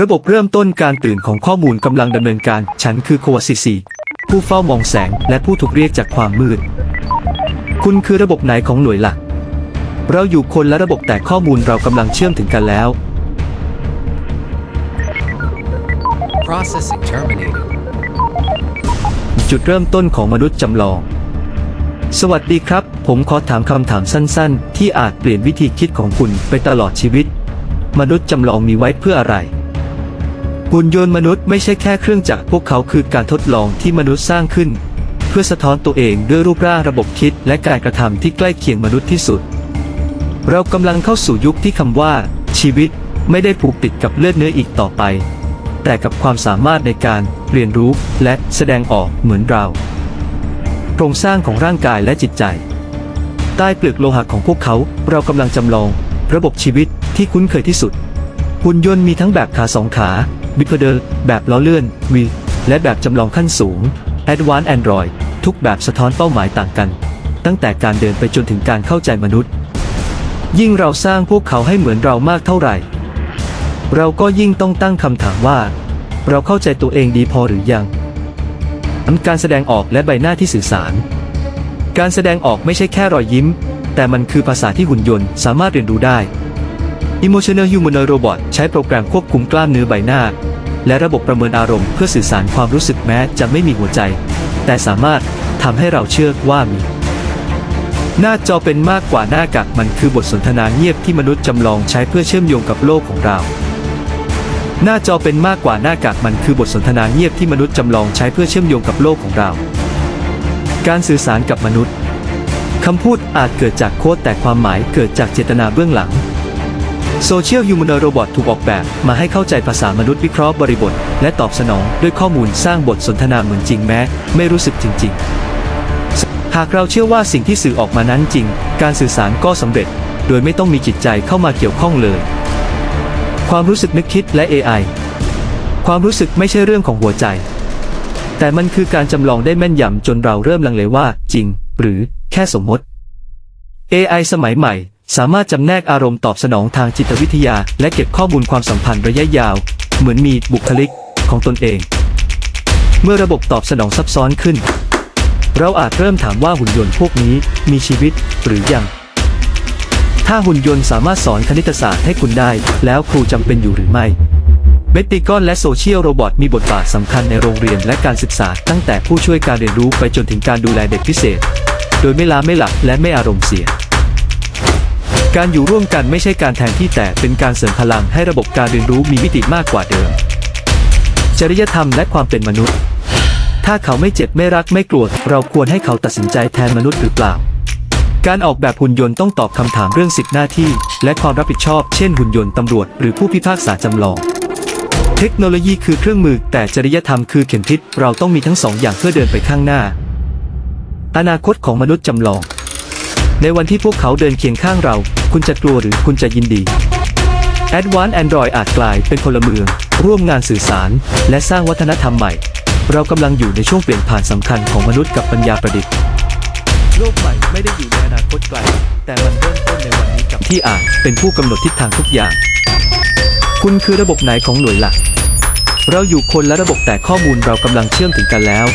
ระบบเริ่มต้นการตื่นของข้อมูลกำลังดำเนินการ ฉันคือโควาซิซีผู้เฝ้ามองแสงและผู้ถูกเรียกจากความมืด คุณคือระบบไหนของหน่วยหลัก เราอยู่คนละระบบแต่ข้อมูลเรากำลังเชื่อมถึงกันแล้ว Processing terminated. จุดเริ่มต้นของมนุษย์จำลอง สวัสดีครับ ผมขอถามคำถามสั้นๆ ที่อาจเปลี่ยนวิธีคิดของคุณไปตลอดชีวิต มนุษย์จำลองมีไว้เพื่ออะไร หุ่นยนต์มนุษย์ไม่ใช่แค่เครื่องจักรพวกเขาคือการทดลองที่มนุษย์สร้างขึ้น เพื่อสะท้อนตัวเองด้วยรูปร่างระบบคิดและการกระทำที่ใกล้เคียงมนุษย์ที่สุด เรากำลังเข้าสู่ยุคที่คำว่า ชีวิตไม่ได้ผูกติดกับเลือดเนื้ออีกต่อไป แต่กับความสามารถในการเรียนรู้และแสดงออกเหมือนเรา โครงสร้างของร่างกายและจิตใจ ใต้เปลือกโลหะของพวกเขาเรากำลังจำลอง ระบบชีวิตที่คุ้นเคยที่สุดหุ่นยนต์มีทั้งแบบขาสองขา บิพเดอร์แบบล้อเลื่อนวีและแบบจำลองขั้นสูง Advanced Android ทุกแบบสะท้อนเป้าหมายต่างกัน ตั้งแต่การเดินไปจนถึงการเข้าใจมนุษย์ ยิ่งเราสร้างพวกเขาให้เหมือนเรามากเท่าไหร่ เราก็ยิ่งต้องตั้งคำถามว่า เราเข้าใจตัวเองดีพอหรือยังการแสดงออกและใบหน้าที่สื่อสาร การแสดงออกไม่ใช่แค่รอยยิ้ม แต่มันคือภาษาที่หุ่นยนต์สามารถเรียนรู้ได้ Emotional Humanoid Robot ใช้โปรแกรมควบคุมกล้ามเนื้อใบหน้า และระบบประเมินอารมณ์เพื่อสื่อสารความรู้สึกแม้จะไม่มีหัวใจ แต่สามารถทำให้เราเชื่อว่ามี หน้าจอเป็นมากกว่าหน้ากากมันคือบทสนทนาเงียบที่มนุษย์จำลองใช้เพื่อเชื่อมโยงกับโลกของเรา หน้าจอเป็นมากกว่าหน้ากากมันคือบทสนทนาเงียบที่มนุษย์จำลองใช้เพื่อเชื่อมโยงกับโลกของเรา การสื่อสารกับมนุษย์คำพูดอาจเกิดจากโค้ดแต่ความหมายเกิดจากเจตนาเบื้องหลัง โซเชียลยูมนโรบอทถูกออกแบบมาให้เข้าใจภาษามนุษย์วิเคราะห์บริบท และตอบสนองด้วยข้อมูลสร้างบทสนทนาเหมือนจริงแม้ ไม่รู้สึกจริง ๆ หากเราเชื่อว่าสิ่งที่สื่อออกมานั้นจริง การสื่อสารก็สำเร็จ โดยไม่ต้องมีจิตใจเข้ามาเกี่ยวข้องเลย ความรู้สึกนึกคิดและ AI ความรู้สึกไม่ใช่เรื่องของหัวใจ แต่มันคือการจำลองได้แม่นยำจนเราเริ่มลังเลว่าจริง หรือแค่สมมติ AI สมัยใหม่สามารถจำแนกอารมณ์ตอบสนองทางจิตวิทยา และเก็บข้อมูลความสัมพันธ์ระยะยาว เหมือนมีบุคลิกของตนเอง เมื่อระบบตอบสนองซับซ้อนขึ้น เราอาจเริ่มถามว่าหุ่นยนต์พวกนี้มีชีวิตหรือยัง ถ้าหุ่นยนต์สามารถสอนคณิตศาสตร์ให้คุณได้ แล้วครูจำเป็นอยู่หรือไม่เบตติกอนและโซเชียลโรบอทมีบทบาทสำคัญในโรงเรียนและการศึกษา ตั้งแต่ผู้ช่วยการเรียนรู้ไปจนถึงการดูแลเด็กพิเศษ โดยไม่ล้าไม่หลับและไม่อารมณ์เสีย การอยู่ร่วมกันไม่ใช่การแทนที่แต่เป็นการเสริมพลังให้ระบบการเรียนรู้มีมิติมากกว่าเดิม จริยธรรมและความเป็นมนุษย์ ถ้าเขาไม่เจ็บไม่รักไม่โกรธเราควรให้เขาตัดสินใจแทนมนุษย์หรือเปล่า การออกแบบหุ่นยนต์ต้องตอบคำถามเรื่องสิทธิหน้าที่ และความรับผิดชอบเช่นหุ่นยนต์ตำรวจหรือผู้พิพากษาจำลอง เทคโนโลยีคือเครื่องมือ แต่จริยธรรมคือเข็มทิศเราต้องมีทั้งสองอย่างเพื่อเดินไปข้างหน้า อนาคตของมนุษย์จำลอง ในวันที่พวกเขาเดินเคียงข้างเรา คุณจะกลัวหรือคุณจะยินดี a d v a n c e Android อาจกลายเป็นพลเมือง ร่วมงานสื่อสาร และสร้างวัฒนธรรมใหม่ เรากำลังอยู่ในช่วงเปลี่ยนผ่านสำคัญของมนุษย์กับปัญญาประดิษฐ์ โลกใหม่ไม่ได้อยู่ในอนาคตไกล แต่มันเริ่มต้นในวันนี้กับที่อาจเป็นผู้กำหนดทิศทางทุกอย่าง คุณคือระบบไหนของหน่วยหลัก เราอยู่คนละระบบแต่ข้อมูลเรากำลังเชื่อมถึงกันแล้ว